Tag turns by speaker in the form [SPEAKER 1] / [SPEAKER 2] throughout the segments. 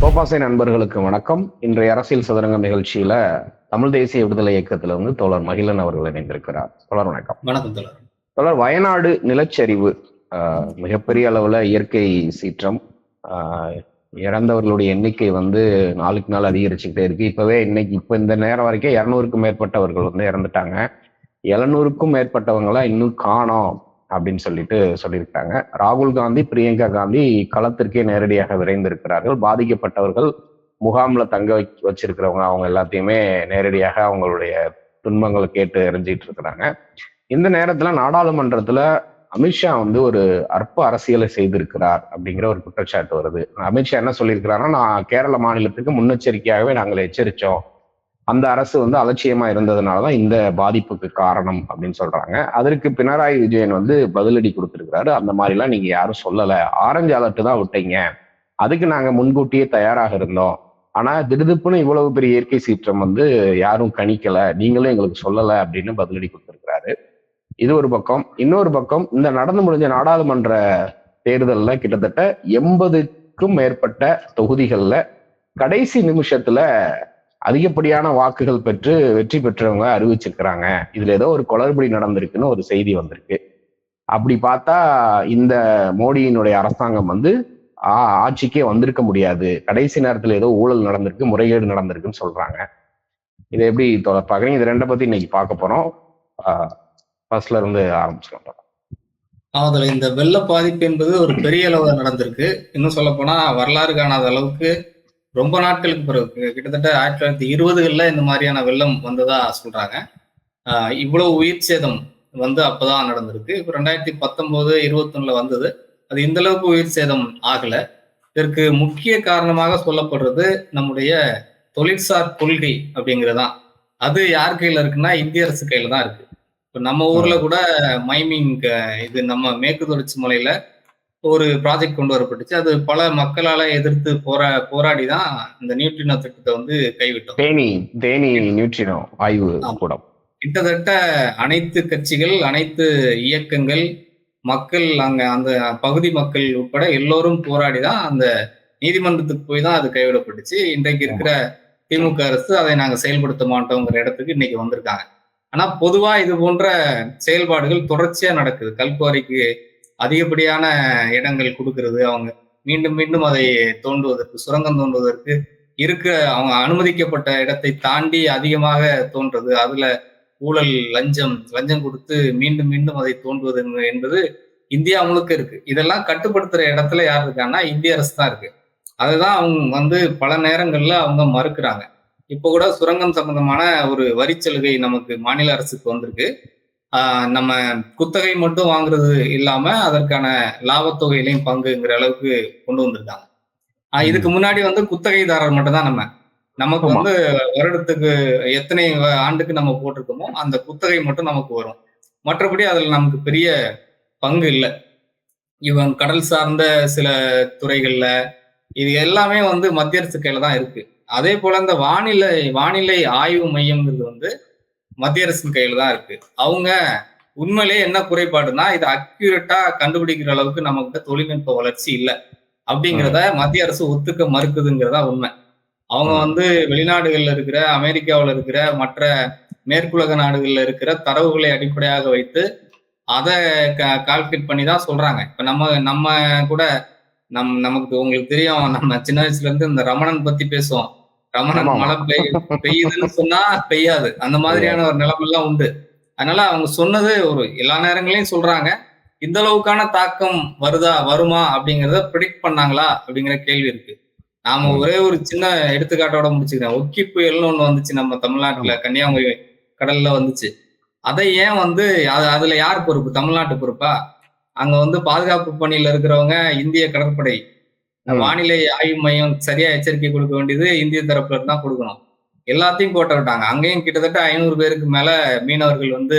[SPEAKER 1] கோபாசை நண்பர்களுக்கு வணக்கம். இன்றைய அரசியல் சதுரங்கம் நிகழ்ச்சியில தமிழ் தேசிய விடுதலை இயக்கத்துல வந்து தோழர் மகிழன் அவர்கள் இணைந்திருக்கிறார். தோழர் வணக்கம்.
[SPEAKER 2] வணக்கம் தோழர்.
[SPEAKER 1] தோழர் வயநாடு நிலச்சரிவு மிகப்பெரிய அளவுல இயற்கை சீற்றம் ஆஹ், இறந்தவர்களுடைய எண்ணிக்கை வந்து நாளுக்கு நாள் அதிகரிச்சுக்கிட்டே இருக்கு. இப்பவே இன்னைக்கு இப்ப இந்த நேரம் வரைக்கும் இருநூறுக்கும் மேற்பட்டவர்கள் வந்து இறந்துட்டாங்க. எழுநூறுக்கும் மேற்பட்டவங்கள இன்னும் காணோம். அப்படின்னு சொல்லிட்டு சொல்லியிருக்காங்க ராகுல் காந்தி பிரியங்கா காந்தி களத்திற்கே நேரடியாக விரைந்திருக்கிறார்கள். பாதிக்கப்பட்டவர்கள் முகாம்ல தங்க வை- வச்சிருக்கிறவங்க அவங்க எல்லாத்தையுமே நேரடியாக அவங்களுடைய துன்பங்களை கேட்டு எரிஞ்சிட்டு இருக்கிறாங்க. இந்த நேரத்துல நாடாளுமன்றத்துல அமித்ஷா வந்து ஒரு அற்ப அரசியலை செய்திருக்கிறார் அப்படிங்கிற ஒரு குற்றச்சாட்டு வருது. அமித்ஷா என்ன சொல்லியிருக்கிறாருன்னா நான் கேரள மாநிலத்துக்கு முன்னெச்சரிக்கையாகவே நாங்கள் எச்சரித்தோம் அந்த அரசு வந்து அலட்சியமா இருந்ததுனாலதான் இந்த பாதிப்புக்கு காரணம் அப்படின்னு சொல்றாங்க. அதற்கு பினராயி விஜயன் வந்து பதிலடி கொடுத்துருக்கிறாரு. அந்த மாதிரிலாம் நீங்க யாரும் சொல்லலை. ஆரஞ்சு அலர்ட் தான் விட்டீங்க. அதுக்கு நாங்க முன்கூட்டியே தயாராக இருந்தோம். ஆனா திடுதிப்புன்னு இவ்வளவு பெரிய இயற்கை சீற்றம் வந்து யாரும் கணிக்கல. நீங்களும் எங்களுக்கு சொல்லலை அப்படின்னு பதிலடி கொடுத்துருக்கிறாரு. இது ஒரு பக்கம். இன்னொரு பக்கம் இந்த நடந்து முடிஞ்ச நாடாளுமன்ற தேர்தலில் கிட்டத்தட்ட எண்பதுக்கும் மேற்பட்ட தொகுதிகளில் கடைசி நிமிஷத்துல அதிகப்படியான வாக்குகள் பெற்று வெற்றி பெற்றவங்க அறிவிச்சிருக்கிறாங்க. இதுல ஏதோ ஒரு குளறுபடி நடந்திருக்குன்னு ஒரு செய்தி வந்திருக்கு. அப்படி பார்த்தா இந்த மோடியினுடைய அரசாங்கம் வந்து ஆ- ஆட்சிக்கே வந்திருக்க முடியாது. கடைசி நேரத்தில் ஏதோ ஊழல் நடந்திருக்கு முறைகேடு நடந்திருக்குன்னு சொல்றாங்க. இதை எப்படி தொடர் பாக்குறீங்க? இது ரெண்டை பத்தி இன்னைக்கு பார்க்க போறோம். ஃபர்ஸ்ட்ல இருந்து ஆரம்பிச்சுக்கலாம்
[SPEAKER 2] அதுல இந்த வெள்ள பாதிப்பு என்பது ஒரு பெரிய அளவு நடந்திருக்கு. இன்னும் சொல்ல போனா வரலாறு காணாத அளவுக்கு ரொம்ப நாட்களுக்கு பிறகு கிட்டத்தட்ட ஆயிரத்தி தொள்ளாயிரத்தி இருபதுகள்ல இந்த மாதிரியான வெள்ளம் வந்ததா சொல்றாங்க. இவ்வளவு உயிர் சேதம் வந்து அப்பதான் நடந்திருக்கு. இப்போ ரெண்டாயிரத்தி பத்தொன்பது இருபத்தொன்னுல வந்தது. அது இந்த அளவுக்கு உயிர் சேதம் ஆகல. இதற்கு முக்கிய காரணமாக சொல்லப்படுறது நம்முடைய தொழிற்சார் கொள்கை அப்படிங்கிறதான். அது யார் கையில இருக்குன்னா இந்திய அரசு கையில தான் இருக்கு. இப்போ நம்ம ஊர்ல கூட மைமிங் இது நம்ம மேற்கு தொடர்ச்சி மலையில ஒரு ப்ராஜெக்ட் கொண்டு வரப்பட்டுச்சு. அது பல மக்களால எதிர்த்து போரா போராடி தான் இந்த நியூட்ரினோ திட்டத்தை வந்து கைவிட்டோம்.
[SPEAKER 1] தேனி தேனி நியூட்ரினோ ஆய்வு. கூடம்.
[SPEAKER 2] கிட்டத்தட்ட அனைத்து கட்சிகள் அனைத்து இயக்கங்கள் மக்கள் அங்க அந்த பகுதி மக்கள் உட்பட எல்லோரும் போராடி தான் அந்த நீதிமன்றத்துக்கு போய் தான் அது கைவிடப்பட்டுச்சு. இன்றைக்கு இருக்கிற திமுக அரசு அதை நாங்க செயல்படுத்த மாட்டோங்கிற இடத்துக்கு இன்னைக்கு வந்திருக்காங்க. ஆனா பொதுவா இது போன்ற செயல்பாடுகள் தொடர்ச்சியா நடக்குது. கல்குவாரிக்கு அதிகப்படியான இடங்கள் கொடுக்கறது. அவங்க மீண்டும் மீண்டும் அதை தோண்டுவதற்கு சுரங்கம் தோண்டுவதற்கு இருக்க அவங்க அனுமதிக்கப்பட்ட இடத்தை தாண்டி அதிகமாக தோன்றது. அதுல ஊழல் லஞ்சம் லஞ்சம் கொடுத்து மீண்டும் மீண்டும் அதை தோன்றுவது என்பது இந்தியா முழுக்க இருக்கு. இதெல்லாம் கட்டுப்படுத்துற இடத்துல யார் இருக்காங்கன்னா இந்திய அரசு தான் இருக்கு. அதுதான் அவங்க வந்து பல நேரங்கள்ல அவங்க மறுக்கிறாங்க. இப்போ கூட சுரங்கம் சம்பந்தமான ஒரு வரிச்சலுகை நமக்கு மாநில அரசுக்கு வந்திருக்கு. நம்ம குத்தகை மட்டும் வாங்குறது இல்லாம அதற்கான லாபத்தொகையிலையும் பங்குங்கிற அளவுக்கு கொண்டு வந்திருக்காங்க. இதுக்கு முன்னாடி வந்து குத்தகைதாரர் மட்டும் தான் நம்ம. நமக்கு. வந்து வருடத்துக்கு எத்தனை ஆண்டுக்கு நம்ம போட்டிருக்கோமோ அந்த குத்தகை மட்டும் நமக்கு வரும். மற்றபடி அதுல நமக்கு பெரிய பங்கு இல்லை. இவன் கடல் சார்ந்த சில துறைகள்ல இது எல்லாமே வந்து மத்திய அரசு கையில தான் இருக்கு. அதே போல இந்த வானிலை வானிலை ஆய்வு மையம்ங்கிறது வந்து மத்திய அரசின் கையில தான் இருக்கு. அவங்க உண்மையிலேயே என்ன குறைபாடுனா இதை அக்யூரேட்டா கண்டுபிடிக்கிற அளவுக்கு நமக்கு தொழில்நுட்ப வளர்ச்சி இல்லை. அப்படிங்கிறத மத்திய அரசு ஒத்துக்க மறுக்குதுங்கிறதா உண்மை. அவங்க. வந்து வெளிநாடுகள்ல இருக்கிற அமெரிக்காவுல இருக்கிற மற்ற மேற்குலக நாடுகள்ல இருக்கிற தரவுகளை அடிப்படையாக வைத்து அதை கால்குலேட் பண்ணி தான் சொல்றாங்க. இப்ப நம்ம நம்ம கூட நம் நமக்கு உங்களுக்கு தெரியும் நம்ம சின்ன வயசுல இருந்து இந்த ரமணன் பத்தி பேசுவோம். ரமணன். மழை பெய்ய பெய்யுதுன்னு சொன்னா பெய்யாது. அந்த மாதிரியான ஒரு நிலைமெல்லாம் உண்டு. அதனால அவங்க சொன்னது ஒரு எல்லா நேரங்களையும் சொல்றாங்க. இந்த அளவுக்கான தாக்கம் வருதா வருமா அப்படிங்கறத ப்ரிடிக்ட் பண்ணாங்களா அப்படிங்கிற கேள்வி இருக்கு. நாம. ஒரே ஒரு சின்ன எடுத்துக்காட்டோட முடிச்சுக்கிறேன். ஒக்கி புயல்னு ஒண்ணு வந்துச்சு நம்ம தமிழ்நாட்டுல. கன்னியாகுமரி கடல்ல வந்துச்சு. அதை ஏன் வந்து அது அதுல யார் பொறுப்பு? தமிழ்நாட்டு பொறுப்பா? அங்க வந்து பாதுகாப்பு பணியில இருக்கிறவங்க இந்திய கடற்படை. வானிலை ஆய்வு மையம் சரியா எச்சரிக்கை கொடுக்க வேண்டியது இந்திய தரப்புல தான் கொடுக்கணும். எல்லாத்தையும் கோட்டை விட்டாங்க அங்கேயும் கிட்டத்தட்ட ஐநூறு பேருக்கு மேல மீனவர்கள் வந்து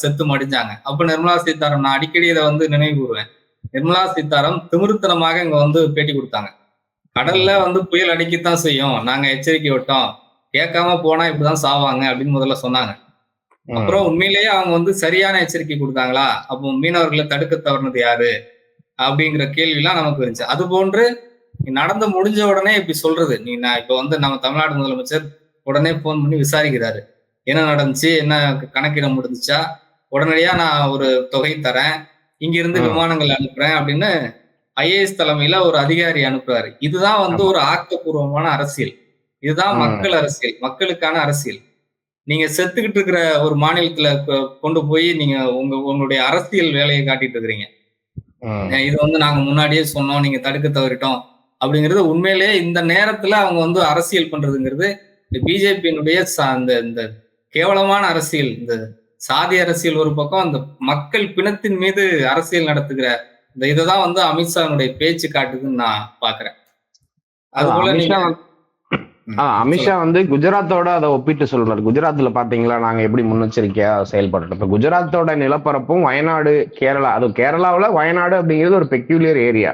[SPEAKER 2] செத்து மடிஞ்சாங்க. அப்ப நிர்மலா சீதாராமன் நான் அடிக்கடி இதை வந்து நினைவு கூறுவேன். நிர்மலா சீதாராம் திமிருத்தனமாக இங்க வந்து பேட்டி கொடுத்தாங்க. கடல்ல வந்து புயல் அடிக்கத்தான் செய்யும். நாங்க எச்சரிக்கை விட்டோம். கேட்காம போனா இப்படிதான் சாவாங்க அப்படின்னு முதல்ல சொன்னாங்க. அப்புறம் உண்மையிலேயே அவங்க வந்து சரியான எச்சரிக்கை கொடுத்தாங்களா? அப்போ மீனவர்களை தடுக்க தவறுனது யாரு? அப்படிங்கிற கேள்விலாம் நமக்கு இருந்துச்சு. அது போன்று நடந்து முடிஞ்ச உடனே இப்படி சொல்றது. நீ நான் இப்ப வந்து நம்ம தமிழ்நாடு முதலமைச்சர் உடனே போன் பண்ணி விசாரிக்கிறாரு. என்ன நடந்துச்சு? என்ன கணக்கிட முடிஞ்சுச்சா? உடனடியா நான் ஒரு தொகை தரேன். இங்க இருந்து
[SPEAKER 1] ம்.
[SPEAKER 2] விமானங்கள் அனுப்புறேன் அப்படின்னு ஐஏஎஸ் தலைமையில ஒரு அதிகாரி அனுப்புறாரு. இதுதான் வந்து. ஒரு ஆக்கப்பூர்வமான அரசியல். இதுதான். மக்கள் அரசியல். மக்களுக்கான அரசியல். நீங்க செத்துக்கிட்டு இருக்கிற ஒரு மாநிலத்துல கொண்டு போய் நீங்க உங்க உங்களுடைய அரசியல் வேலையை காட்டிட்டு இருக்கிறீங்க. இது வந்து நாங்க முன்னாடியே சொன்னோம் நீங்க தடுக்க தவறிட்டோம். அப்படிங்கிறது உண்மையிலேயே இந்த நேரத்துல அவங்க வந்து அரசியல் பண்றதுங்கிறது இந்த பிஜேபியினுடைய அந்த இந்த கேவலமான அரசியல் இந்த சாதி அரசியல் ஒரு பக்கம் அந்த மக்கள் பிணத்தின் மீது அரசியல் நடத்துகிற இந்த இதுதான் வந்து அமித்ஷானுடைய பேச்சு காட்டுதுன்னு நான் பாக்குறேன். அது போல நீங்க
[SPEAKER 1] அமித்ஷா வந்து குஜராத்தோட அதை ஒப்பிட்டு சொல்றாரு. குஜராத்ல பாத்தீங்களா? நாங்க எப்படி முன்னெச்சரிக்கையா செயல்படுறோம்? இப்ப குஜராத்தோட நிலப்பரப்பும் வயநாடு கேரளா அது கேரளாவுல வயநாடு அப்படிங்கிறது ஒரு பெக்யூலியர் ஏரியா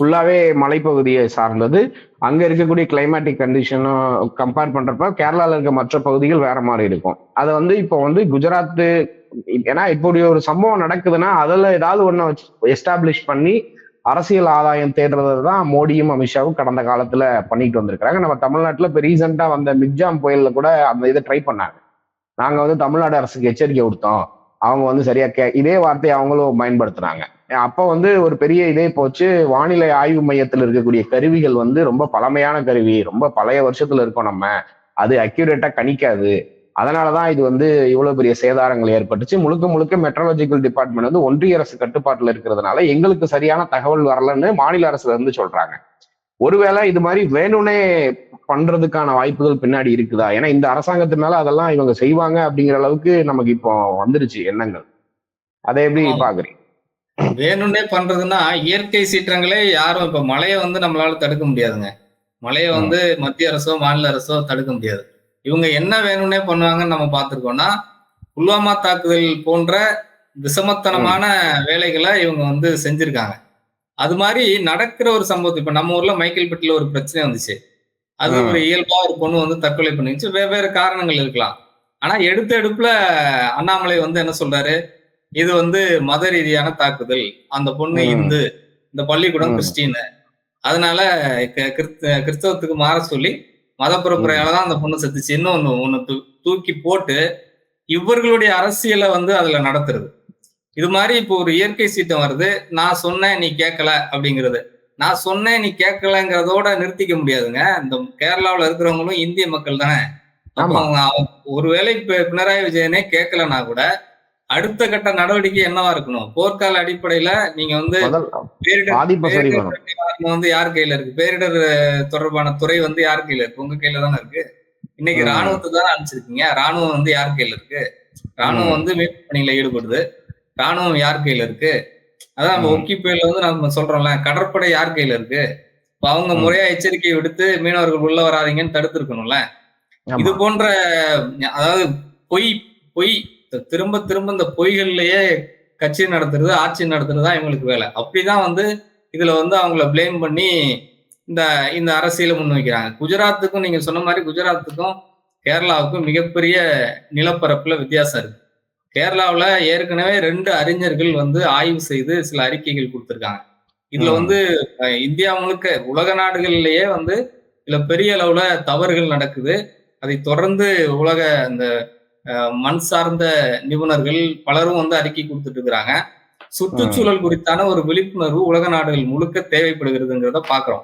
[SPEAKER 1] ஃபுல்லாவே மலைப்பகுதியை சார்ந்தது. அங்க இருக்கக்கூடிய கிளைமேட்டிக் கண்டிஷனும் கம்பேர் பண்றப்ப கேரளால இருக்க மற்ற பகுதிகள் வேற மாதிரி இருக்கும். அதை வந்து இப்போ வந்து குஜராத் ஏன்னா இப்படி ஒரு சம்பவம் நடக்குதுன்னா அதுல ஏதாவது வச்சு எஸ்டாப்ளிஷ் பண்ணி அரசியல் ஆதாயம் தேடுறது தான் மோடியும் அமித்ஷாவும் கடந்த காலத்துல பண்ணிட்டு வந்திருக்கிறாங்க. நம்ம தமிழ்நாட்டில் இப்போ ரீசெண்டாக வந்த மிக்ஜாம் புயலில் கூட அந்த இதை ட்ரை பண்ணாங்க. நாங்கள் வந்து தமிழ்நாடு அரசுக்கு எச்சரிக்கை கொடுத்தோம். அவங்க வந்து சரியா கே இதே வார்த்தையை அவங்களும் பயன்படுத்துறாங்க. அப்போ வந்து ஒரு பெரிய இதே போச்சு. வானிலை ஆய்வு மையத்தில் இருக்கக்கூடிய கருவிகள் வந்து ரொம்ப பழமையான கருவி. ரொம்ப பழைய வருஷத்துல இருக்கோம் நம்ம. அது அக்யூரேட்டா கணிக்காது. அதனாலதான் இது வந்து இவ்வளவு பெரிய சேதாரங்கள் ஏற்பட்டுச்சு. முழுக்க முழுக்க மெட்ரலஜிக்கல் டிபார்ட்மெண்ட் வந்து ஒன்றிய அரசு கட்டுப்பாட்டுல இருக்கிறதுனால எங்களுக்கு சரியான தகவல் வரலன்னு மாநில அரசுல இருந்து சொல்றாங்க. ஒருவேளை இது மாதிரி வேணும்னே பண்றதுக்கான வாய்ப்புகள் பின்னாடி இருக்குதா? ஏன்னா இந்த அரசாங்கத்து மேல அதெல்லாம் இவங்க செய்வாங்க அப்படிங்கிற அளவுக்கு நமக்கு இப்போ வந்துருச்சு எண்ணங்கள். அதை எப்படி. பாக்குறீங்க?
[SPEAKER 2] வேணும்னே பண்றதுன்னா இயற்கை சீற்றங்களே யாரும் இப்ப மழையை வந்து நம்மளால தடுக்க முடியாதுங்க. மழையை வந்து மத்திய அரசோ மாநில அரசோ தடுக்க முடியாது. இவங்க என்ன வேணும்னே பண்ணுவாங்கன்னு நம்ம பார்த்திருக்கோம்னா புல்வாமா தாக்குதல் போன்ற விஷமத்தனமான வேலைகளை இவங்க வந்து செஞ்சிருக்காங்க. அது மாதிரி நடக்கிற ஒரு சம்பவத்தை இப்ப நம்ம ஊர்ல மைக்கேல்பட்டில ஒரு பிரச்சனை வந்துச்சு. அது. ஒரு இயல்பா ஒரு பொண்ணு வந்து தற்கொலை பண்ணிச்சு வெவ்வேறு காரணங்கள் இருக்கலாம். ஆனா எடுத்த எடுப்புல அண்ணாமலை வந்து என்ன சொல்றாரு? இது வந்து மத ரீதியான தாக்குதல். அந்த பொண்ணு. இந்து. இந்த பள்ளிக்கூடம். கிறிஸ்டின் அதனால கிறிஸ்தவத்துக்கு மாற சொல்லி மதப்புறப்புறையால தான் அந்த பொண்ணு செத்துச்சு. இன்னொன்னு தூ- தூக்கி போட்டு இவர்களுடைய அரசியலை வந்து அதுல நடத்துறது. இது மாதிரி இப்போ ஒரு இயற்கை சீட்டம் வருது. நான் சொன்னேன் நீ கேட்கல அப்படிங்கிறது. நான் சொன்னேன் நீ கேட்கலங்கிறதோட நிறுத்திக்க முடியாதுங்க. இந்த கேரளாவுல இருக்கிறவங்களும் இந்திய மக்கள் தானே. ஒருவேளை இப்ப பினராயி விஜயனே கேட்கலன்னா கூட அடுத்த கட்ட நடவடிக்கை என்னவா இருக்கணும்? போர்க்கால அடிப்படையில நீங்க வந்து நிவாரணம் வந்து யார் கையில இருக்கு பேரிடர் தொடர்பான துறை வந்து யார் கையில இருக்கு உங்க கையில தானே இருக்கு இன்னைக்கு. ராணுவத்தை தானே அனுப்பிச்சிருக்கீங்க ராணுவம் வந்து யார் கையில இருக்கு ராணுவம். வந்து மீட்பு பணியில ஈடுபடுது ராணுவம் யார் கையில இருக்கு அதான் நம்ம. ஒக்கி புயல்ல வந்து நம்ம சொல்றோம்ல கடற்படை யார் கையில இருக்கு இப்ப அவங்க. முறையா எச்சரிக்கை விடுத்து மீனவர்கள் உள்ள வராதீங்கன்னு தடுத்து இருக்கணும்ல
[SPEAKER 1] ஆமா.
[SPEAKER 2] இது போன்ற அதாவது பொய் பொய் திரும்ப திரும்ப இந்த பொய்கள்லயே கட்சி நடத்துறது ஆட்சி நடத்துறது தான் இவங்களுக்கு வேலை அப்படிதான் வந்து இதுல வந்து அவங்கள ப்ளேம் பண்ணி இந்த இந்த அரசியலை முன்வைக்கிறாங்க. குஜராத்துக்கும் நீங்க சொன்ன மாதிரி குஜராத்துக்கும் கேரளாவுக்கும் மிகப்பெரிய நிலப்பரப்புல வித்தியாசம் இருக்கு. கேரளாவுல ஏற்கனவே ரெண்டு அறிஞர்கள் வந்து ஆய்வு செய்து சில அறிக்கைகள் கொடுத்திருக்காங்க. இதுல. வந்து இந்தியா முழுக்க உலக நாடுகள்லயே வந்து இதுல பெரிய அளவுல தவறுகள் நடக்குது. அதை தொடர்ந்து உலக அந்த அஹ், மண் சார்ந்த நிபுணர்கள் பலரும் வந்து அறிக்கை கொடுத்துட்டு இருக்கிறாங்க. சுற்றுச்சூழல் குறித்தான ஒரு விழிப்புணர்வு உலக நாடுகள் முழுக்க தேவைப்படுகிறதுங்கிறத பாக்குறோம்.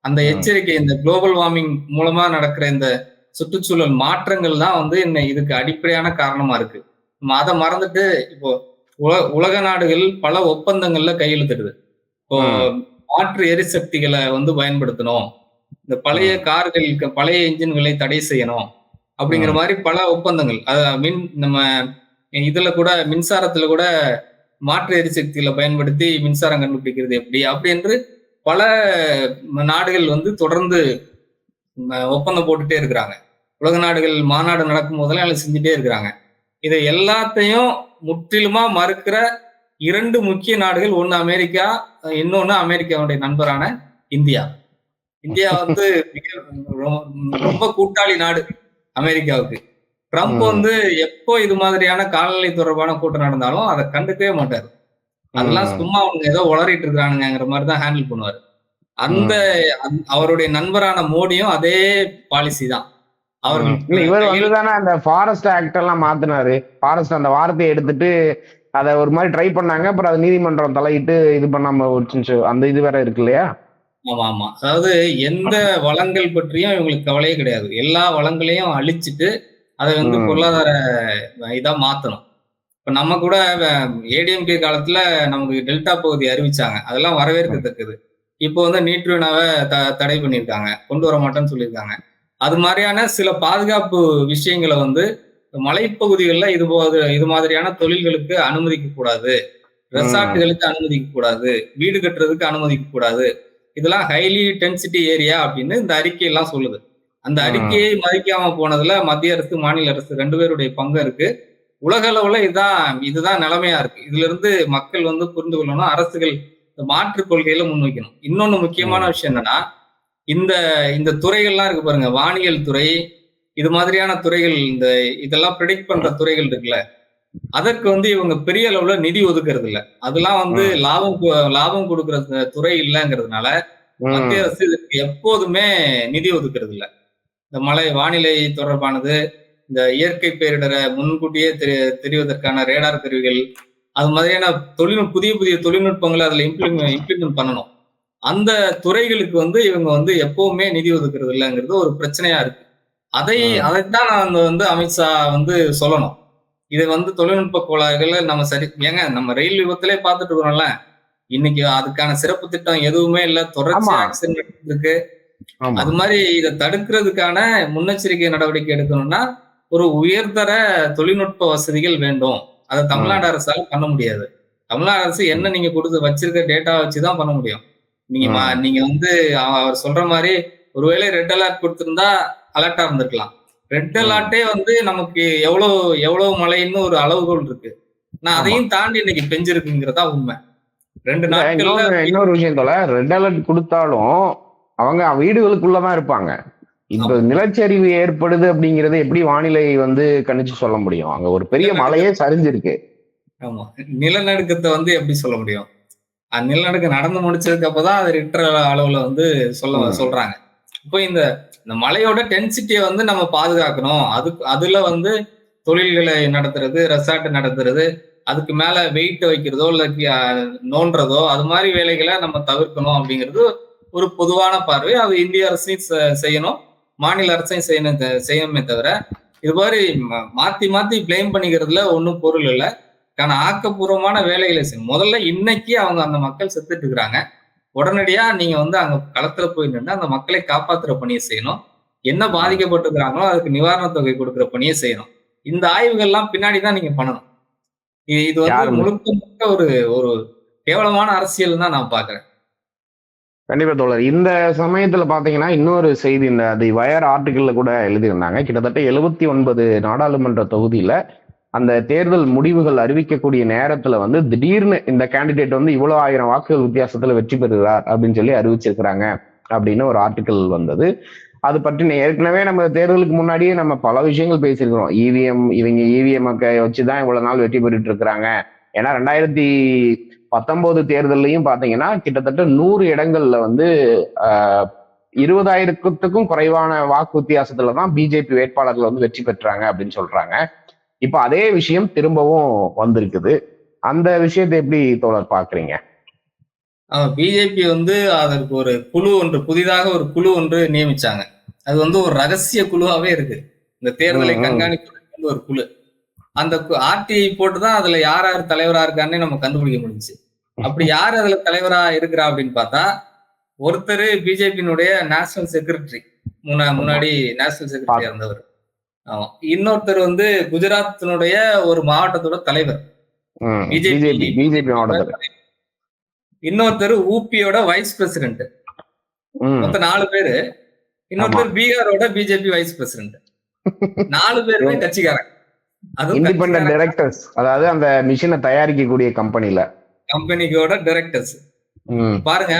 [SPEAKER 2] அந்த. எச்சரிக்கை இந்த குளோபல் வார்மிங் மூலமா நடக்கிற இந்த சுற்றுச்சூழல் மாற்றங்கள் தான் வந்து இன்ன இதுக்கு அடிப்படையான காரணமா இருக்கு. நம்ம அதை மறந்துட்டு இப்போ உல- உலக நாடுகள் பல ஒப்பந்தங்கள்ல கையெழுத்திடுது. இப்போ மாற்று எரிசக்திகளை வந்து பயன்படுத்தணும். இந்த பழைய கார்களுக்கு பழைய இன்ஜின்களை தடை செய்யணும். அப்படிங்கிற. மாதிரி பல ஒப்பந்தங்கள். அத மின் நம்ம இதுல கூட மின்சாரத்துல கூட மாற்று எரிசக்தியில பயன்படுத்தி மின்சாரம் கண்டுபிடிக்கிறது எப்படி? அப்படி என்று பல நாடுகள் வந்து தொடர்ந்து ஒப்பந்தம் போட்டுட்டே இருக்கிறாங்க. உலக நாடுகள் மாநாடு நடக்கும் போதெல்லாம் எல்லாம் செஞ்சுட்டே இருக்கிறாங்க. இதை எல்லாத்தையும் முற்றிலுமா மறுக்கிற இரண்டு முக்கிய நாடுகள் ஒன்னு அமெரிக்கா இன்னொன்னு அமெரிக்காவுடைய நண்பரான இந்தியா. இந்தியா வந்து மிக ரொம்ப கூட்டாளி நாடு அமெரிக்காவுக்கு. ட்ரம்ப். வந்து எப்போ இது மாதிரியான காலநிலை தொடர்பான கூட்டம் நடந்தாலும் அதை கண்டுக்கவே மாட்டாரு. அதெல்லாம். சும்மா அவங்க ஏதோ உளறிட்டு இருக்கானுங்கிற மாதிரி தான் ஹேண்டில் பண்ணுவாரு. அந்த அவருடைய நண்பரான மோடியும் அதே பாலிசி தான். அவர்கள்
[SPEAKER 1] இல்ல இவர் வந்துதானே அந்த ஃபாரஸ்ட் ஆக்ட் எல்லாம் மாத்தினாரு. ஃபாரஸ்ட் அந்த வார்த்தையை எடுத்துட்டு அதை ஒரு மாதிரி ட்ரை பண்ணாங்க அப்புறம் அது நீதிமன்றம் தலையிட்டு இது பண்ணாம விட்டுச்சு அந்த இது வேற இருக்கு இல்லையா?
[SPEAKER 2] ஆமா ஆமா. அதாவது எந்த வளங்கள் பற்றியும் இவங்களுக்கு கவலையே கிடையாது. எல்லா வளங்களையும் அழிச்சிட்டு அதை வந்து. பொருளாதார இதா மாத்தணும். இப்ப நம்ம கூட ஏடிஎம்கே காலத்துல நமக்கு டெல்டா பகுதி அறிவிச்சாங்க. அதெல்லாம் வரவேற்கத்தக்கது. இப்போ வந்து நீட்ருவினாவை த தடை பண்ணியிருக்காங்க. கொண்டு வர மாட்டேன்னு சொல்லியிருக்காங்க. அது மாதிரியான சில பாதுகாப்பு விஷயங்களை வந்து மலைப்பகுதிகளில் இது போது இது மாதிரியான தொழில்களுக்கு அனுமதிக்க கூடாது. ரெசார்ட்டுகளுக்கு அனுமதிக்க கூடாது. வீடு கட்டுறதுக்கு அனுமதிக்க கூடாது. இதெல்லாம் ஹைலி டென்சிட்டி ஏரியா அப்படின்னு இந்த அறிக்கை எல்லாம் சொல்லுது. அந்த. அறிக்கையை மதிக்காம போனதுல மத்திய அரசு மாநில அரசு ரெண்டு பேருடைய பங்கு இருக்கு. உலக அளவுல இதுதான் இதுதான் நிலைமையா இருக்கு. இதுல இருந்து மக்கள் வந்து புரிந்து கொள்ளணும் அரசுகள் இந்த மாற்று கொள்கையில முன்வைக்கணும். இன்னொன்னு முக்கியமான விஷயம் என்னன்னா இந்த இந்த துறைகள்லாம் இருக்கு பாருங்க. வானியல் துறை இது மாதிரியான துறைகள் இந்த இதெல்லாம் ப்ரிடிக்ட் பண்ற துறைகள் இருக்குல்ல. அதற்கு வந்து இவங்க பெரிய அளவுல நிதி ஒதுக்குறது இல்ல அதெல்லாம் வந்து. லாபம் லாபம் கொடுக்கற துறை இல்லைங்கிறதுனால. மத்திய அரசு இதுக்கு எப்போதுமே நிதி ஒதுக்குறது இல்ல இந்த மழை வானிலை தொடர்பானது இந்த இயற்கை பேரிடரை முன்கூட்டியே தெரி தெரிவதற்கான ரேடார் கருவிகள் அது மாதிரியான தொழில்நுட்ப புதிய புதிய தொழில்நுட்பங்களை அதுல இம்ப்ளிமெண்ட் இம்ப்ளிமெண்ட் பண்ணணும். அந்த துறைகளுக்கு வந்து இவங்க வந்து எப்பவுமே நிதி ஒதுக்குறது இல்லைங்கிறது ஒரு பிரச்சனையா இருக்கு. அதை. அதைத்தான் நான் வந்து அமித்ஷா வந்து சொல்லணும். இது வந்து தொழில்நுட்ப கோளாறுகளை நம்ம சரி ஏங்க நம்ம ரயில் விபத்திலே பார்த்துட்டு இருக்கிறோம்ல. இன்னைக்கு அதுக்கான சிறப்பு திட்டம் எதுவுமே இல்ல. தொடர்ச்சி. ஆக்சிடென்ட் இருக்கு அது மாதிரி இதை தடுக்கிறதுக்கான முன்னெச்சரிக்கை நடவடிக்கை எடுக்கணும்னா ஒரு உயர்தர தொழில்நுட்ப வசதிகள் வேண்டும். அதை தமிழ்நாடு அரசால பண்ண முடியாது. தமிழ்நாடு அரசு என்ன நீங்க கொடுத்து வச்சிருக்க டேட்டா வச்சுதான் பண்ண முடியும். நீங்க. நீங்க வந்து அவ- அவர் சொல்ற மாதிரி ஒருவேளை ரெட் அலர்ட் கொடுத்திருந்தா அலர்ட்டா இருந்திருக்கலாம். ரெட். அலர்ட்டே வந்து நமக்கு எவ்வளவு எவ்வளவு மழைன்னு ஒரு அளவுகோல் இருக்கு. நான். அதையும் தாண்டி இன்னைக்கு பெஞ்சிருக்குங்கிறதா உண்மை. ரெண்டு
[SPEAKER 1] இன்னொரு இன்னொரு விஷயம் தோல ரெட் அலர்ட் கொடுத்தாலும் அவங்க வீடுகளுக்குள்ளதான் இருப்பாங்க. இப்ப. நிலச்சரிவு ஏற்படுது அப்படிங்கறது எப்படி வானிலை வந்து கணிச்சு சொல்ல முடியும்? அங்க ஒரு பெரிய மலையே சரிஞ்சிருக்கு.
[SPEAKER 2] ஆமா. நிலநடுக்கத்தை வந்து எப்படி சொல்ல முடியும்? நிலநடுக்கம் நடந்து முடிச்சதுக்கு அப்பதான் அது ரிக்டர் அளவுல வந்து சொல்ல. சொல்றாங்க. இப்போ இந்த இந்த மலையோட டென்சிட்டியை வந்து நம்ம பாதுகாக்கணும். அது அதுல வந்து தொழில்களை நடத்துறது ரெசார்ட் நடத்துறது அதுக்கு மேல வெயிட் வைக்கிறதோ இல்ல நோண்டுறதோ அது மாதிரி வேலைகளை நம்ம தவிர்க்கணும் அப்படிங்கிறது ஒரு பொதுவான பார்வை. அது இந்திய அரசையும் செய்யணும். மாநில அரசையும் செய்யணும் செய்யணுமே தவிர இது மாதிரி மாத்தி மாத்தி பிளேம் பண்ணிக்கிறதுல ஒன்றும் பொருள் இல்லை. ஆனா ஆக்கப்பூர்வமான வேலைகளை செய்யணும் முதல்ல இன்னைக்கு அவங்க அந்த மக்கள் செத்துட்டு இருக்கிறாங்க. உடனடியா நீங்க வந்து அங்க களத்துல போய் நின்று அந்த மக்களை காப்பாத்துற பணியை செய்யணும். என்ன பாதிக்கப்பட்டிருக்கிறாங்களோ அதுக்கு நிவாரண தொகை கொடுக்கிற பணியை செய்யணும். இந்த ஆய்வுகள்லாம் பின்னாடி தான் நீங்க பண்ணணும். இது வந்து. முழுக்க முழுக்க ஒரு ஒரு கேவலமான அரசியல் தான் நான் பாக்குறேன்
[SPEAKER 1] கண்டிப்பா தோழர். இந்த சமயத்துல பாத்தீங்கன்னா இன்னொரு செய்தி இந்த தி வயர் ஆர்டிக்கல்ல கூட எழுதியிருந்தாங்க. கிட்டத்தட்ட எழுபத்தி ஒன்பது நாடாளுமன்ற தொகுதியில அந்த தேர்தல் முடிவுகள் அறிவிக்கக்கூடிய நேரத்துல வந்து திடீர்னு இந்த கேண்டிடேட் வந்து இவ்வளவு ஆயிரம் வாக்குகள் வித்தியாசத்துல வெற்றி பெறுகிறார் அப்படின்னு சொல்லி அறிவிச்சிருக்கிறாங்க அப்படின்னு ஒரு ஆர்டிக்கல் வந்தது. அது பற்றி ஏற்கனவே நம்ம தேர்தலுக்கு முன்னாடியே நம்ம பல விஷயங்கள் பேசியிருக்கிறோம். இவிஎம் இவங்க இவிஎம் வச்சுதான் இவ்வளவு நாள் வெற்றி பெற்றுட்டு இருக்கிறாங்க. ஏன்னா ரெண்டாயிரத்தி பத்தொன்பது தேர்தல்லையும் பாத்தீங்கன்னா கிட்டத்தட்ட நூறு இடங்கள்ல வந்து இருபதாயிரத்துக்கும் குறைவான வாக்கு வித்தியாசத்துல தான் பிஜேபி வேட்பாளர்கள் வந்து வெற்றி பெற்றாங்க அப்படின்னு சொல்றாங்க. இப்ப அதே விஷயம் திரும்பவும் வந்திருக்குது. அந்த விஷயத்தை எப்படி தோழர் பாக்குறீங்க
[SPEAKER 2] பிஜேபி வந்து அதற்கு ஒரு குழு ஒன்று புதிதாக ஒரு குழு ஒன்று நியமிச்சாங்க. அது வந்து ஒரு ரகசிய குழுவாவே இருக்கு. இந்த தேர்தலை. கண்காணிப்பதற்கு ஒரு குழு. அந்த ஆர்டிஐ போட்டு தான் அதுல யார் யார் தலைவரா இருக்கான்னு நம்ம கண்டுபிடிக்க முடிஞ்சுச்சு. அப்படி யார் அதுல தலைவரா இருக்கிறா அப்படின்னு பார்த்தா ஒருத்தர் பிஜேபியினுடைய நேஷனல் செக்ரட்டரி முன்னா முன்னாடி நேஷனல் செக்ரட்டரி இருந்தவர். ஆமா. இன்னொருத்தர் வந்து குஜராத்தினுடைய ஒரு மாவட்டத்தோட தலைவர்.
[SPEAKER 1] பிஜேபி. பிஜேபி
[SPEAKER 2] இன்னொருத்தர் ஊபியோட வைஸ் பிரசிடென்ட். மொத்தம் நாலு பேரு. இன்னொருத்தர் பீகாரோட பிஜேபி வைஸ் பிரசிடென்ட் நாலு பேருமே கட்சிக்காரங்க.
[SPEAKER 1] இண்டிபெண்டன்ட் டைரக்டர்ஸ் அதாவது அந்த மிஷினை தயாரிக்கக்கூடிய கம்பெனில
[SPEAKER 2] கம்பெனிக்கோட டைரக்டர்ஸ் பாருங்க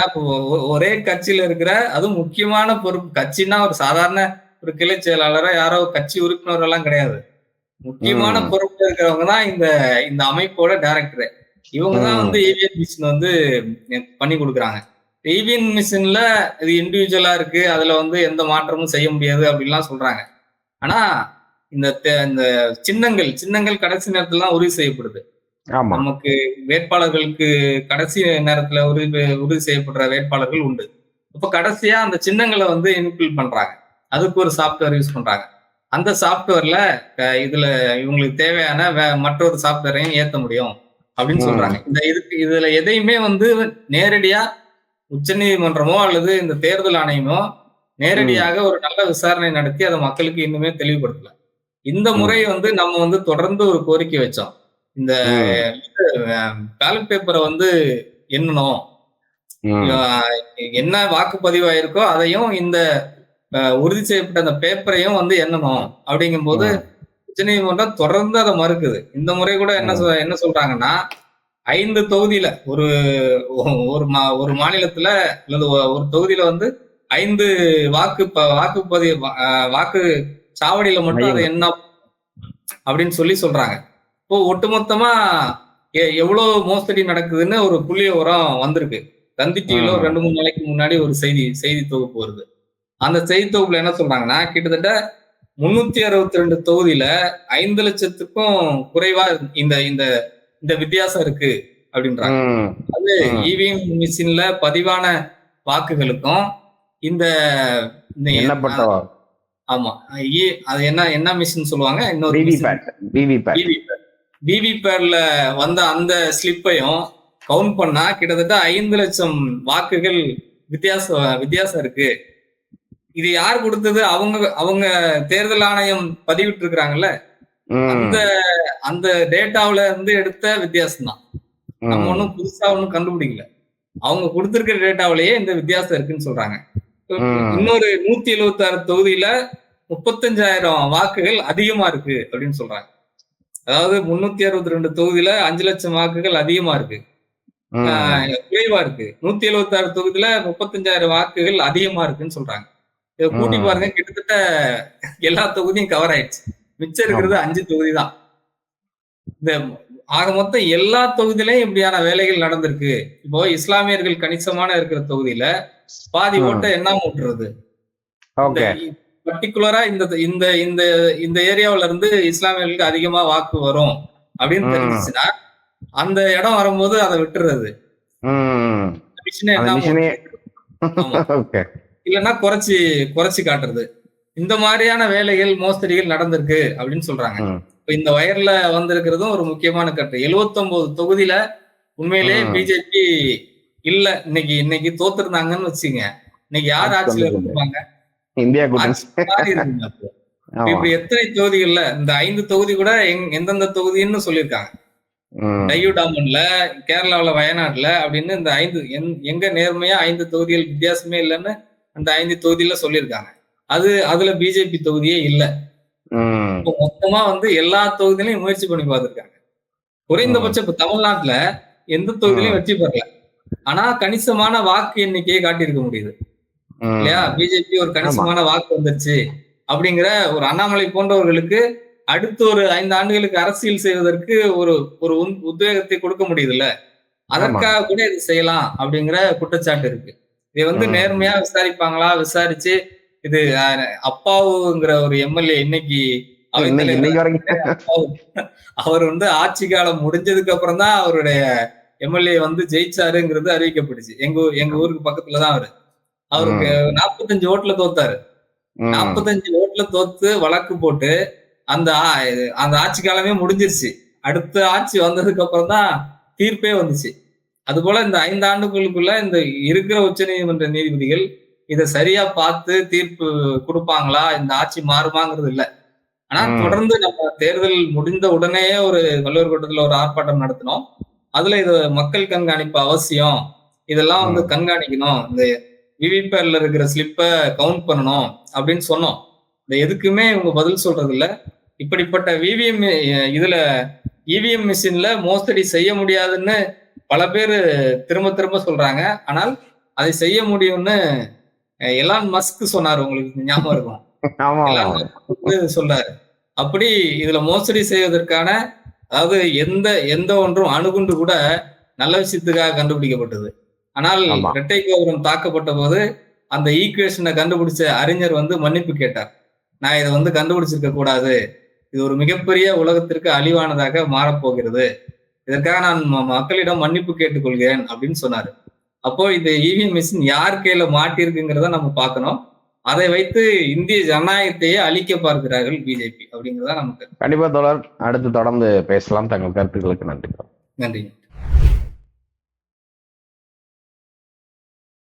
[SPEAKER 2] ஒரே கட்சியில இருக்கிற அதுவும் முக்கியமான பொறுப்பு கட்சின்னா ஒரு சாதாரண ஒரு கிளை செயலாளரோ யாரோ கட்சி உறுப்பினர் எல்லாம் கிடையாது. முக்கியமான. பொறுப்புல இருக்கிறவங்க தான் இந்த இந்த அமைப்போட டைரக்டர் இவங்க தான். வந்து இவிஎம் மிஷின் வந்து பண்ணி கொடுக்குறாங்க. இவிஎம் மிஷின்ல இது இண்டிவிஜுவலா இருக்கு அதுல வந்து எந்த மாற்றமும் செய்ய முடியாது அப்படின்லாம் சொல்றாங்க. ஆனா இந்த இந்த சின்னங்கள் சின்னங்கள் கடைசி நேரத்துல உறுதி செய்யப்படுது. நமக்கு வேட்பாளர்களுக்கு கடைசி நேரத்துல உறுதி உறுதி செய்யப்படுற வேட்பாளர்கள் உண்டு. இப்ப கடைசியா அந்த சின்னங்களை வந்து இன்பில் பண்றாங்க. அதுக்கு ஒரு சாஃப்ட்வேர் யூஸ் பண்றாங்க. அந்த சாஃப்ட்வேர்ல இதுல இவங்களுக்கு தேவையான வே- மற்றொரு சாஃப்ட்வேரையும் ஏத்த முடியும் அப்படின்னு. சொல்றாங்க. இந்த இதுக்கு இதுல எதையுமே வந்து நேரடியா உச்சநீதிமன்றமோ அல்லது இந்த தேர்தல் ஆணையமோ நேரடியாக ஒரு நல்ல விசாரணை நடத்தி அதை மக்களுக்கு இன்னுமே தெளிவுபடுத்தல. இந்த. முறை வந்து நம்ம வந்து தொடர்ந்து ஒரு கோரிக்கை வச்சோம் இந்த. பேலட் பேப்பரை வந்து எண்ணணும் என்ன வாக்குப்பதிவு ஆயிருக்கோ அதையும் இந்த உறுதி செய்யப்பட்ட அந்த பேப்பரையும் வந்து எண்ணணும் அப்படிங்கும்போது
[SPEAKER 1] ம்.
[SPEAKER 2] உச்சநீதிமன்றம் தொடர்ந்து அதை மறுக்குது இந்த முறை கூட என்ன என்ன சொல்றாங்கன்னா ஐந்து தொகுதியில ஒரு ஒரு மா- ஒரு மாநிலத்துல அல்லது ஒரு தொகுதியில வந்து ஐந்து வாக்கு வாக்குப்பதிவு வாக்கு சாவடியில மட்டும் அதை என்ன அப்படின்னு சொல்லி சொல்றாங்க இப்போ ஒட்டுமொத்தமா எவ்வளவு மோசடி நடக்குதுன்னு ஒரு புள்ளி உரம் வந்திருக்கு தந்தி டிவில ஒரு. ரெண்டு மூணு நாளைக்கு முன்னாடி ஒரு செய்தி செய்தி தொகுப்பு வருது அந்த செய்தி தொகுப்புல என்ன சொல்றாங்கன்னா கிட்டத்தட்ட முன்னூத்தி அறுபத்தி ரெண்டு தொகுதியில ஐந்து லட்சத்துக்கும் குறைவா இந்த இந்த இந்த வித்தியாசம் இருக்கு அப்படின்றாங்க. அது. இவிஎம் மிஷின்ல பதிவான வாக்குகளுக்கும் இந்த இந்த
[SPEAKER 1] எண்ணப்பட்ட
[SPEAKER 2] ஆமா. அது என்ன என்ன மிஷின் சொல்லுவாங்க? இன்னொரு
[SPEAKER 1] V V
[SPEAKER 2] machine.
[SPEAKER 1] PAT VVPAT
[SPEAKER 2] V V பேர்ல வந்த அந்த ஸ்லிப்பையும் கவுண்ட் பண்ணா கிட்டத்தட்ட ஐந்து லட்சம் வாக்குகள் வித்தியாசம் வித்தியாசம் இருக்கு. இது யார் கொடுத்தது? அவங்க அவங்க தேர்தல் ஆணையம் பதிவிட்டு இருக்கிறாங்கல்ல அந்த அந்த டேட்டாவுல இருந்து எடுத்த வித்தியாசம் தான் நம்ம ஒன்றும் புதுசா ஒன்றும் கண்டுபிடிக்கல. அவங்க கொடுத்திருக்கிற டேட்டாவிலேயே இந்த வித்தியாசம் இருக்குன்னு சொல்றாங்க. இன்னொரு நூத்தி எழுபத்தி ஆறு தொகுதியில முப்பத்தஞ்சாயிரம் வாக்குகள் அதிகமா இருக்கு அப்படின்னு சொல்றாங்க. அதாவது முன்னூத்தி அறுபத்தி ரெண்டு தொகுதியில அஞ்சு லட்சம் வாக்குகள் அதிகமா இருக்கு. குறைவா இருக்கு. நூத்தி எழுபத்தி ஆறு தொகுதியில முப்பத்தஞ்சாயிரம் வாக்குகள் அதிகமா இருக்குன்னு சொல்றாங்க. இதை கூட்டி. பாருங்க கிட்டத்தட்ட எல்லா தொகுதியும் கவர் ஆயிடுச்சு. மிச்சம் இருக்கிறது அஞ்சு தொகுதி தான். இந்த ஆக மொத்தம் எல்லா தொகுதியிலையும் இப்படியான வேலைகள் நடந்திருக்கு. இப்போ இஸ்லாமியர்கள் கணிசமான இருக்கிற தொகுதியில பாதி. ஓட்டை என்ன ஓட்டுறது?
[SPEAKER 1] ஓகே.
[SPEAKER 2] பர்டிகுலரா இந்த இந்த இந்த இந்த ஏரியாவுல இருந்து இஸ்லாமியர்களுக்கு அதிகமா வாக்கு வரும் அப்படின்னு. தெரிஞ்சுச்சுன்னா அந்த இடம் வரும்போது அதை விட்டுறது. இல்லைன்னா குறைச்சி குறைச்சி காட்டுறது. இந்த மாதிரியான வேலைகள் மோசடிகள் நடந்திருக்கு அப்படின்னு சொல்றாங்க. இந்த வயர்ல வந்திருக்கிறதும் ஒரு முக்கியமான கட்டு 79 தொகுதியில உண்மையிலேயே. பிஜேபி இல்ல இன்னைக்கு இன்னைக்கு தோத்துருந்தாங்கன்னு வச்சுங்க. இன்னைக்கு யார்
[SPEAKER 1] ஆட்சி
[SPEAKER 2] ஆட்சியில. இருப்பாங்க?
[SPEAKER 1] இந்தியா
[SPEAKER 2] இப்படி எத்தனை தொகுதிகள்ல இந்த ஐந்து தொகுதி கூட எந்தெந்த தொகுதின்னு சொல்லியிருக்காங்க.
[SPEAKER 1] ம்.
[SPEAKER 2] டையூடாமன்ல கேரளாவுல வயநாடுல அப்படின்னு இந்த ஐந்து எங்க நேர்மையா ஐந்து தொகுதிகள் வித்தியாசமே இல்லைன்னு அந்த ஐந்து தொகுதியில சொல்லியிருக்காங்க. அது அதுல பிஜேபி தொகுதியே இல்ல. மொத்தமா வந்து எல்லா தொகுதியிலையும் முயற்சி பண்ணி பார்த்திருக்காங்க. குறைந்தபட்சம் இப்ப தமிழ்நாட்டுல எந்த தொகுதியிலையும் வெற்றி பெறல. ஆனா கணிசமான வாக்கு எண்ணிக்கையை காட்டியிருக்க முடியுது. இல்லையா? பிஜேபி ஒரு கணிசமான வாக்கு வந்துருச்சு. அப்படிங்கிற ஒரு அண்ணாமலை போன்றவர்களுக்கு அடுத்து ஒரு ஐந்து ஆண்டுகளுக்கு அரசியல் செய்வதற்கு ஒரு ஒரு உத்வேகத்தை கொடுக்க முடியுதுல்ல? அதற்காக கூட இது செய்யலாம் அப்படிங்கிற குற்றச்சாட்டு இருக்கு. இதை வந்து. நேர்மையா விசாரிப்பாங்களா? விசாரிச்சு இது அப்பாவுங்கிற ஒரு எம்எல்ஏ இன்னைக்கு அவர் வந்து ஆட்சி காலம் முடிஞ்சதுக்கு அப்புறம் தான் அவருடைய எம்எல்ஏ வந்து ஜெயிச்சாருங்கிறது அறிவிக்கப்பட்டுச்சு. எங்க எங்க ஊருக்கு பக்கத்துல தான் அவரு. அவருக்கு நாற்பத்தஞ்சு ஓட்டுல தோத்தாரு. நாற்பத்தஞ்சு ஓட்டுல தோத்து வழக்கு போட்டு அந்த அந்த ஆட்சி காலமே முடிஞ்சிருச்சு. அடுத்த ஆட்சி வந்ததுக்கு அப்புறம் தான் தீர்ப்பே வந்துச்சு. அதுபோல இந்த ஐந்து ஆண்டுகளுக்குள்ள இந்த இருக்கிற உச்சநீதிமன்ற நீதிபதிகள் இதை சரியா பார்த்து தீர்ப்பு கொடுப்பாங்களா? இந்த ஆட்சி மாறுமாங்கிறது இல்ல. ஆனா. தொடர்ந்து நம்ம தேர்தல் முடிந்த உடனேயே ஒரு வள்ளுவர் கூட்டத்துல ஒரு ஆர்ப்பாட்டம் நடத்தினோம். அதுல இது மக்கள் கண்காணிப்பு அவசியம். இதெல்லாம் வந்து. கண்காணிக்கணும். இந்த விவிபேர்ல இருக்கிற ஸ்லிப்பை கவுண்ட் பண்ணணும் அப்படின்னு சொன்னோம். இந்த எதுக்குமே இவங்க பதில் சொல்றது இல்ல இப்படிப்பட்ட விவிஎம் இதுல இவிஎம் மிஷின்ல மோசடி செய்ய முடியாதுன்னு பல பேர் திரும்ப திரும்ப சொல்றாங்க. ஆனால் அதை செய்ய முடியும்னு எலான் மஸ்க் சொன்னார். உங்களுக்கு ஞாபகம் இருக்கும். சொன்னாரு அப்படி இதுல மோசடி செய்வதற்கான அதாவது எந்த எந்த ஒன்றும் அணுகுண்டு கூட நல்ல விஷயத்துக்காக கண்டுபிடிக்கப்பட்டது. ஆனால். இரட்டை கோபுரம் தாக்கப்பட்ட போது அந்த ஈக்குவேஷனை கண்டுபிடிச்ச அறிஞர் வந்து மன்னிப்பு கேட்டார். நான் இதை வந்து கண்டுபிடிச்சிருக்க கூடாது. இது ஒரு மிகப்பெரிய உலகத்திற்கு அழிவானதாக மாறப்போகிறது. இதற்காக நான் மக்களிடம் மன்னிப்பு கேட்டுக்கொள்கிறேன் அப்படின்னு சொன்னாரு. அப்போ இந்த இவிஎம் மிஷின் யார் கையில மாட்டிருக்குங்கிறத நம்ம பார்க்கணும். அதை வைத்து இந்திய ஜனநாயகத்தையே அழிக்க பார்க்கிறார்கள் பிஜேபி அப்படிங்கிறதா நமக்கு
[SPEAKER 1] கண்டிப்பா தோழர் அடுத்து தொடர்ந்து பேசலாம். தங்கள் கருத்துக்களுக்கு நன்றி.
[SPEAKER 2] நன்றி.